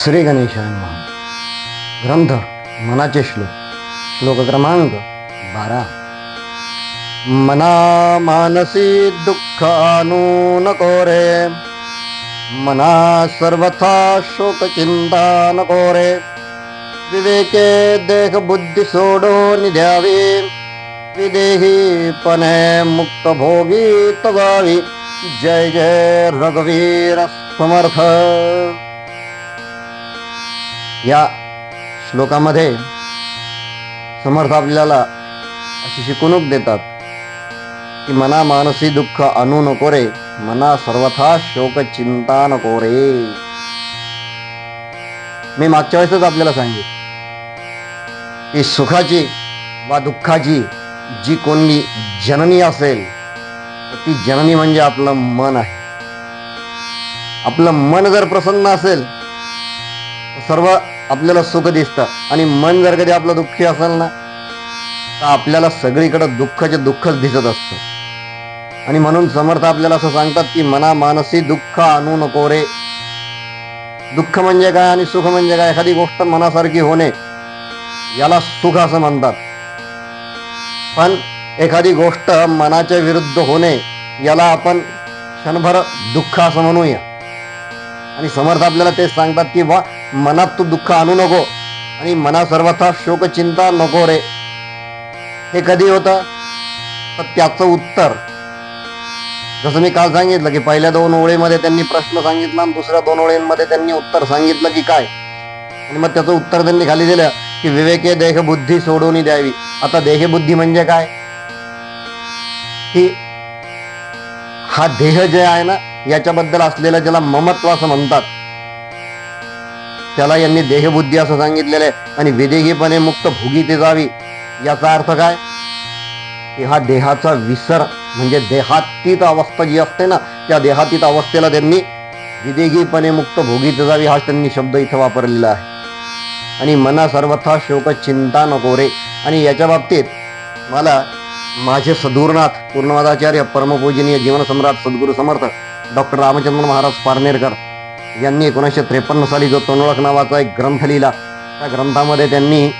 श्री गणेशाय नमः। ग्रंथ, मनाचे श्लोक श्लोक क्रमांक बारा। मना मानसी दुःख आणू नको रे मना सर्वथा शोक चिंता नको रे विवेके देह बुद्धी सोडून द्यावी विदेही पणे मुक्त भोगी तवावी जय जय रघुवीर समर्थ। या श्लोकामध्ये समर्थ आपल्याला अशी शिकवणूक देतात की मना मानसी दुःख अनु नको रे मना सर्वथा शोक चिंता नको रे. मी मागच्या वेळेसच आपल्याला सांगितलं की सुखाची वा दुःखाची जी कोणी जननी असेल तर ती जननी म्हणजे आपलं मन आहे. आपलं मन जर प्रसन्न असेल सर्व आपल्याला सुख दिसतं. आणि मन जर कधी आपलं दुःखी असेल ना तर आपल्याला सगळीकडे दुःखाचे दुःखच दिसत असतं. आणि म्हणून समर्थ आपल्याला असं सांगतात की मना मानसी दुःख आणू नको रे. दुःख म्हणजे काय आणि सुख म्हणजे काय? एखादी गोष्ट मनासारखी होणे याला सुख असं म्हणतात. पण एखादी गोष्ट मनाच्या विरुद्ध होणे याला आपण क्षणभर दुःख असं म्हणूया. आणि समर्थ आपल्याला तेच सांगतात की बा मनात तू दुःख आणू नको आणि मना सर्वथा शोक चिंता नको रे. हे कधी होतं? तर त्याचं उत्तर. जसं मी काल सांगितलं की पहिल्या दोन ओळीमध्ये त्यांनी प्रश्न सांगितला आणि दुसऱ्या दोन ओळींमध्ये त्यांनी उत्तर सांगितलं की काय? आणि मग त्याचं उत्तर त्यांनी खाली दिलं की विवेके देहबुद्धी सोडून द्यावी. आता देहबुद्धी म्हणजे काय? की हा देह जे आहे ना याच्याबद्दल असलेलं ज्याला ममत्व असं म्हणतात. त्याला यांनी देहबुद्धी असं सांगितलेलं आहे. आणि विदेहीपणे मुक्त भोगी ते जावी. याचा अर्थ काय? की हा देहाचा विसर म्हणजे देहातीत अवस्था जी असते ना त्या देहातीत अवस्थेला त्यांनी विदेहीपणे मुक्त भोगी ते जावी हा त्यांनी शब्द इथं वापरलेला आहे. आणि मना सर्वथा शोक चिंता नको रे. आणि याच्या बाबतीत मला माझे सदूरनाथ पूर्णवादाचार्य परमपूजनीय जीवनसम्राट सद्गुरू समर्थ डॉक्टर रामचंद्र महाराज पारनेरकर यांनी एकोणीसशे त्रेपन्न साली जो तोंडोळख नावाचा एक ग्रंथ लिहिला त्या ग्रंथामध्ये त्यांनी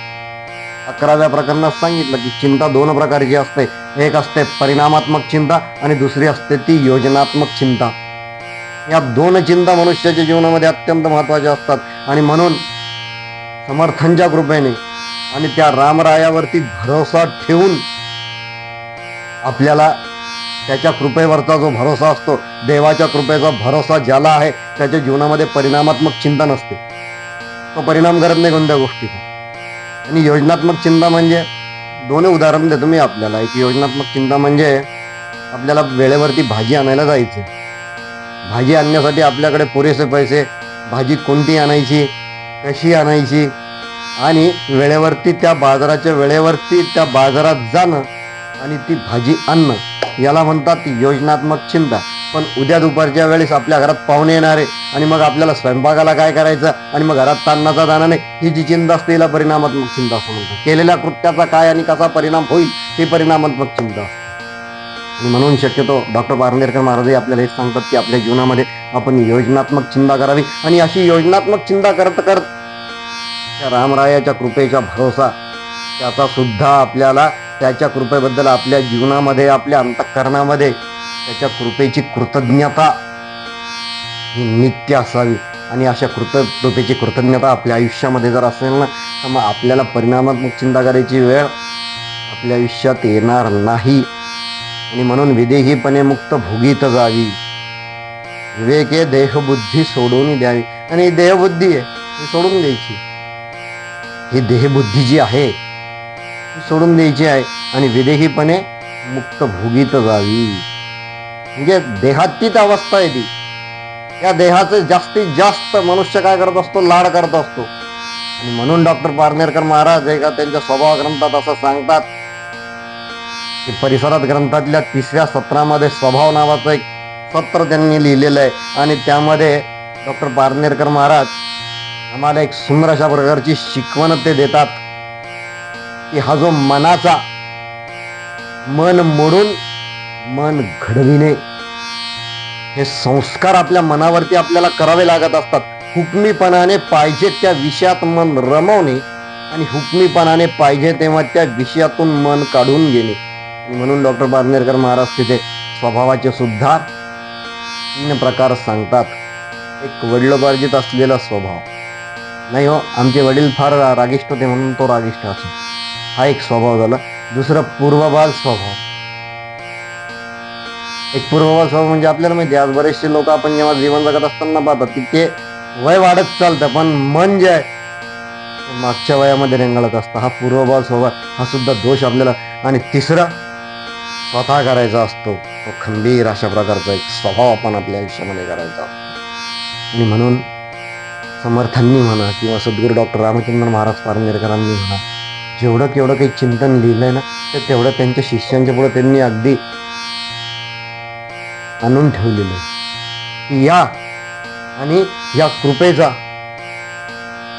अकराव्या प्रकरणात सांगितलं की चिंता दोन प्रकारची असते. एक असते परिणामात्मक चिंता आणि दुसरी असते ती योजनात्मक चिंता. या दोन चिंता मनुष्याच्या जीवनामध्ये अत्यंत महत्त्वाच्या असतात. आणि म्हणून समर्थांच्या कृपेने आणि त्या रामरायावरती भरोसा ठेवून आपल्याला त्याच्या कृपेवरचा जो भरोसा असतो देवाच्या कृपेचा भरोसा ज्याला आहे त्याच्या जीवनामध्ये परिणामात्मक चिंता नसते. तो परिणाम करत नाही कोणत्या गोष्टीचा. आणि योजनात्मक चिंता म्हणजे दोन्ही उदाहरण देतो मी आपल्याला. एक योजनात्मक चिंता म्हणजे आपल्याला वेळेवरती भाजी आणायला जायचं भाजी आणण्यासाठी आपल्याकडे पुरेसे पैसे भाजी कोणती आणायची कशी आणायची आणि वेळेवरती त्या बाजाराच्या वेळेवरती त्या बाजारात जाणं आणि ती भाजी आणणं. याला म्हणतात योजनात्मक चिंता. पण उद्या दुपारच्या वेळेस आपल्या घरात पाहुणे येणारे आणि मग आपल्याला स्वयंपाकाला काय करायचं? आणि मग घरात तान्नाचा दाना नाही. ही जी चिंता असते हिला परिणामात्मक चिंता असं म्हणतात. केलेल्या कृत्याचा काय आणि कसा परिणाम होईल ही परिणामात्मक चिंता आणि म्हणून शक्यतो डॉक्टर पारनेरकर महाराजही आपल्याला हेच सांगतात की आपल्या जीवनामध्ये आपण योजनात्मक चिंता करावी. आणि अशी योजनात्मक चिंता करत करत त्या रामरायाच्या कृपेचा भरोसा त्याचा सुद्धा आपल्याला त्याच्या कृपेबद्दल आपल्या जीवनामध्ये आपल्या अंतःकरणामध्ये त्याच्या कृपेची कृतज्ञता ही नित्य असावी. आणि अशा कृत कृपेची कृतज्ञता आपल्या आयुष्यामध्ये जर असेल ना तर मग आपल्याला परिणामात्मक चिंता करायची वेळ आपल्या आयुष्यात येणार नाही. आणि म्हणून विदेहीपणे मुक्त भोगीत जावी. विवेके देहबुद्धी सोडून द्यावी. आणि ही देहबुद्धी आहे ही सोडून द्यायची. ही देहबुद्धी जी आहे ती सोडून द्यायची आहे. आणि विदेहीपणे मुक्त भोगीत जावी. म्हणजे देहातीत अवस्था आहे ती. या देहाचे जास्तीत जास्त मनुष्य काय करत असतो? लाड करत असतो. आणि म्हणून डॉक्टर पारनेरकर महाराज एका त्यांच्या स्वभाव ग्रंथात असं सांगतात की परिसरात ग्रंथातल्या तिसऱ्या सत्रामध्ये स्वभाव नावाचं एक सत्र त्यांनी लिहिलेलं आहे. आणि त्यामध्ये डॉक्टर पारनेरकर महाराज आम्हाला एक सुंदर अशा प्रकारची शिकवण ते देतात की हा जो मनाचा मन मोडून मन घडविणे. हे संस्कार आपल्या मनावरती आपल्याला करावे लागत असतात. हुकमीपणाने पाहिजे त्या विषयात मन रमवणे आणि हुकमीपणाने पाहिजे तेव्हा त्या विषयातून मन काढून घेणे. म्हणून डॉक्टर पारनेरकर महाराज तिथे स्वभावाचे सुद्धा तीन प्रकार सांगतात. एक वडिलोपार्जित असलेला स्वभाव. नाही हो आमचे वडील फार रागिष्ट होते म्हणून तो रागिष्ट असो हा एक स्वभाव झाला. दुसरा पूर्वबाल स्वभाव. एक पूर्वबाल स्वभाव म्हणजे आपल्याला माहिती आहे, आज बरेचसे लोक आपण जेव्हा जीवन जगत असताना पाहतात की ते वय वाढत चालतं पण मन जे आहे मागच्या वयामध्ये रेंगाळत असतं. हा पूर्वभाग स्वभाव हा सुद्धा दोष आपल्याला. आणि तिसरा स्वतः करायचा असतो. तो खंबीर अशा प्रकारचा एक स्वभाव आपण आपल्या आयुष्यामध्ये करायचा असतो. आणि म्हणून समर्थांनी म्हणा किंवा सद्गुरू डॉक्टर रामचंद्र महाराज पारनेरकरांनी म्हणा जेवढं केवढं काही चिंतन लिहिलंय ना ते तेवढं त्यांच्या शिष्यांच्या पुढे त्यांनी अगदी आणून ठेवलेलं आहे. या आणि या कृपेचा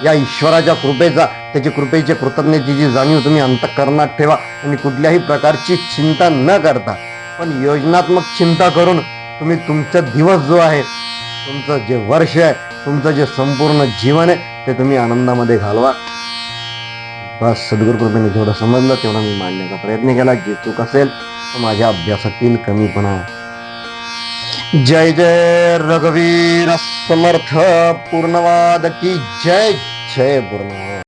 या ईश्वराच्या कृपेचा त्याची कृपेची कृतज्ञतेची जाणीव तुम्ही अंतकरणात ठेवा आणि कुठल्याही प्रकारची चिंता न करता पण योजनात्मक चिंता करून तुम्ही तुमचा दिवस जो आहे तुमचं जे वर्ष आहे तुमचं जे संपूर्ण जीवन आहे ते तुम्ही आनंदामध्ये घालवा. बस सद्गुरुकृपेने जेवढं समजलं तेवढं मी मांडण्याचा प्रयत्न केला. जे चूक असेल तर माझ्या अभ्यासातील कमीपणा जय जय रघुवीर समर्थ पूर्णवाद की जय जय पूर्णवाद.